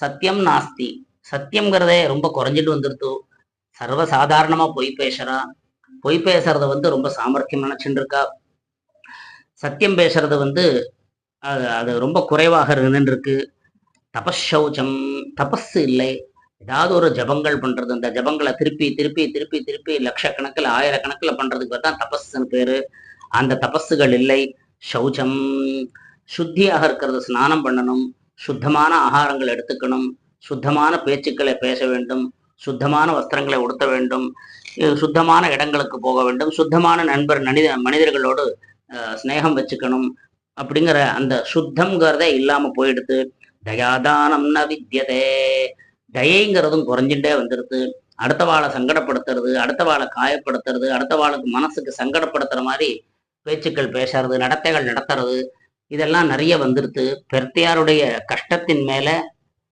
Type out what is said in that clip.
சத்தியம் நாஸ்தி. சத்தியம்ங்கிறதே ரொம்ப குறைஞ்சிட்டு வந்துருத்து சர்வசாதாரணமா பொய் பேசுறா. பொய் பேசுறத வந்து ரொம்ப சாமர்த்தியம் நினைச்சுட்டு இருக்கா சத்தியம் பேசுறது வந்து அது அது ரொம்ப குறைவாக இருந்துருக்கு இருக்கு தபஷௌச்சம் தபஸ் இல்லை. ஏதாவது ஒரு ஜபங்கள் பண்றது. அந்த ஜபங்களை திருப்பி திருப்பி திருப்பி திருப்பி லட்சக்கணக்கில் ஆயிரக்கணக்கில் பண்றதுக்கு தான் தபஸ்ன்னு பேரு. அந்த தபஸுகள் இல்லை. சௌச்சம் சுத்தியாக இருக்கிறது ஸ்நானம் பண்ணணும். சுத்தமான ஆகாரங்கள் எடுத்துக்கணும். சுத்தமான பேச்சுக்களை பேச வேண்டும். சுத்தமான வஸ்திரங்களை உடுத்த வேண்டும். சுத்தமான இடங்களுக்கு போக வேண்டும். சுத்தமான நண்பர் மனித மனிதர்களோடு அஹ், வச்சுக்கணும். அப்படிங்கிற அந்த சுத்தம்ங்கிறதே இல்லாம போயிடுது தயாதானம் வித்தியதே தயைங்கிறதும் குறைஞ்சுட்டே வந்துடுது அடுத்த வாழை சங்கடப்படுத்துறது அடுத்த வாழை காயப்படுத்துறது அடுத்த வாளுக்கு மனசுக்கு சங்கடப்படுத்துற மாதிரி பேச்சுக்கள் பேசுறது நடத்தைகள் நடத்துறது இதெல்லாம் நிறைய வந்துருது பெர்த்தியாருடைய கஷ்டத்தின் மேல